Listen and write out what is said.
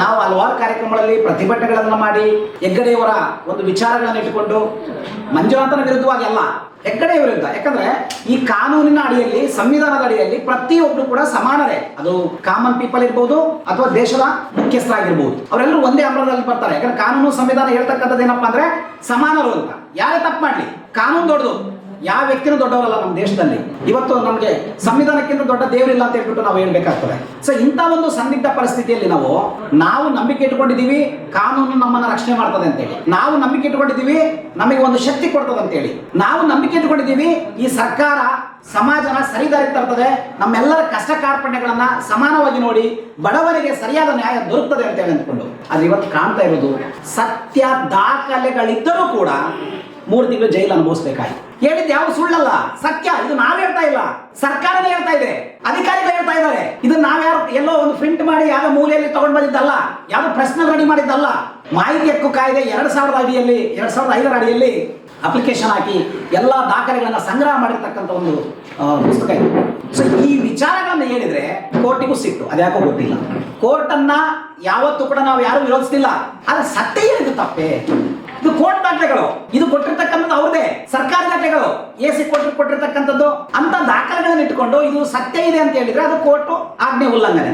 ನಾವು ಹಲವಾರು ಕಾರ್ಯಕ್ರಮಗಳಲ್ಲಿ ಪ್ರತಿಭಟನೆಗಳನ್ನು ಮಾಡಿ ಹೆಗ್ಗಡೆಯವರ ಒಂದು ವಿಚಾರಗಳನ್ನು ಇಟ್ಟುಕೊಂಡು ಮಂಜುನಾಥನ ವಿರುದ್ಧವಾಗಿ ಅಲ್ಲ ಹೆಗ್ಗಡೆ ವಿರುದ್ಧ ಯಾಕಂದ್ರೆ ಈ ಕಾನೂನಿನ ಅಡಿಯಲ್ಲಿ, ಸಂವಿಧಾನದ ಅಡಿಯಲ್ಲಿ ಪ್ರತಿಯೊಬ್ರು ಕೂಡ ಸಮಾನರೇ. ಅದು ಕಾಮನ್ ಪೀಪಲ್ ಇರ್ಬೋದು ಅಥವಾ ದೇಶದ ಮುಖ್ಯಸ್ಥರಾಗಿರ್ಬೋದು. ಅವರೆಲ್ಲರೂ ಒಂದೇ ಅಮರದಲ್ಲಿ ಬರ್ತಾರೆ. ಯಾಕಂದ್ರೆ ಕಾನೂನು, ಸಂವಿಧಾನ ಹೇಳ್ತಕ್ಕಂಥದ್ದು ಏನಪ್ಪಾ ಅಂದ್ರೆ ಸಮಾನರು ಅಂತ. ಯಾರೇ ತಪ್ಪು ಮಾಡಲಿ, ಕಾನೂನು ದೊಡ್ಡದು. ಯಾವ ವ್ಯಕ್ತಿನೂ ದೊಡ್ಡವರಲ್ಲ ನಮ್ಮ ದೇಶದಲ್ಲಿ. ಇವತ್ತು ನಮಗೆ ಸಂವಿಧಾನಕ್ಕಿಂತ ದೊಡ್ಡ ದೇವರಿಲ್ಲ ಅಂತ ಹೇಳ್ಬಿಟ್ಟು ನಾವು ಹೇಳ್ಬೇಕಾಗ್ತದೆ ಸೊ ಇಂಥ ಒಂದು ಸಂದಿಗ್ಧ ಪರಿಸ್ಥಿತಿಯಲ್ಲಿ ನಾವು ನಾವು ನಂಬಿಕೆ ಇಟ್ಕೊಂಡಿದ್ದೀವಿ ಕಾನೂನು ನಮ್ಮನ್ನ ರಕ್ಷಣೆ ಮಾಡ್ತದೆ ಅಂತೇಳಿ. ನಾವು ನಂಬಿಕೆ ಇಟ್ಕೊಂಡಿದ್ದೀವಿ ನಮಗೆ ಒಂದು ಶಕ್ತಿ ಕೊಡ್ತದೆ ಅಂತೇಳಿ. ನಾವು ನಂಬಿಕೆ ಇಟ್ಕೊಂಡಿದ್ದೀವಿ ಈ ಸರ್ಕಾರ ಸಮಾಜನ ಸರಿದಾರಿ ತರ್ತದೆ, ನಮ್ಮೆಲ್ಲರ ಕಷ್ಟ ಕಾರ್ಪಣ್ಯಗಳನ್ನ ಸಮಾನವಾಗಿ ನೋಡಿ, ಬಡವರಿಗೆ ಸರಿಯಾದ ನ್ಯಾಯ ದೊರಕ್ತದೆ ಅಂತ ಹೇಳಿ ಅಂದ್ಕೊಂಡು. ಆದ್ರೆ ಇವತ್ತು ಕಾಣ್ತಾ ಇರೋದು, ಸತ್ಯ ದಾಖಲೆಗಳಿದ್ದರೂ ಕೂಡ ಮೂರು ತಿಂಗಳು ಜೈಲು ಅನುಭವಿಸ್ಬೇಕಾಗಿ ಹೇಳಿದ್ದು ಯಾವ ಸುಳ್ಳಲ್ಲ. ಸತ್ಯ, ಇದು ನಾವ್ ಹೇಳ್ತಾ ಇಲ್ಲ. ಸರ್ಕಾರನೇ ಹೇಳ್ತಾ ಇದೆ. ಅಧಿಕಾರಿಗಳು ಹೇಳ್ತಾ ಇದ್ದಾರೆ. ಇದು ನಾವ್ಯಾರು ಎಲ್ಲೋ ಒಂದು ಪ್ರಿಂಟ್ ಮಾಡಿ ಯಾವ ಮೂಲೆಯಲ್ಲಿ ತಗೊಂಡ್ ಬಂದಿದ್ದಲ್ಲ ಯಾವ ಪ್ರಶ್ನೆ ರೆಡಿ ಮಾಡಿದ್ದಲ್ಲ. ಮಾಹಿತಿ ಹಕ್ಕು ಕಾಯ್ದೆ ಎರಡ್ ಸಾವಿರದ ಅಡಿಯಲ್ಲಿ, ಎರಡ್ ಸಾವಿರದ ಐದರ ಅಡಿಯಲ್ಲಿ ಅಪ್ಲಿಕೇಶನ್ ಹಾಕಿ ಎಲ್ಲಾ ದಾಖಲೆಗಳನ್ನ ಸಂಗ್ರಹ ಮಾಡಿರ್ತಕ್ಕಂತ ಒಂದು ಪುಸ್ತಕ ಇದೆ. ಸೊ ಈ ವಿಚಾರಗಳನ್ನ ಹೇಳಿದ್ರೆ ಕೋರ್ಟಿಗೂ ಸಿಟ್ಟು. ಅದ್ಯಾಕೋ ಗೊತ್ತಿಲ್ಲ. ಕೋರ್ಟನ್ನ ಯಾವತ್ತೂ ಕೂಡ ನಾವು ಯಾರು ವಿರೋಧಿಸ್ತಿಲ್ಲ. ಆದ್ರೆ ಸತ್ಯ ಹೇಳಿದ್ದು ತಪ್ಪೇ. ಇದು ಕೋರ್ಟ್ ದಾಖಲೆಗಳು. ಇದು ಅವ್ರದೇ ಸರ್ಕಾರಿ ದಾಖಲೆಗಳು ಎ ಸಿ ಕೊಟ್ಟಿರ್ ಕೊಟ್ಟಿರ್ತಕ್ಕಂಥದ್ದು ಅಂತ ದಾಖಲೆಗಳನ್ನ ಇಟ್ಕೊಂಡು ಇದು ಸತ್ಯ ಇದೆ ಅಂತ ಹೇಳಿದ್ರೆ ಅದು ಕೋರ್ಟ್ ಆಜ್ಞೆ ಉಲ್ಲಂಘನೆ.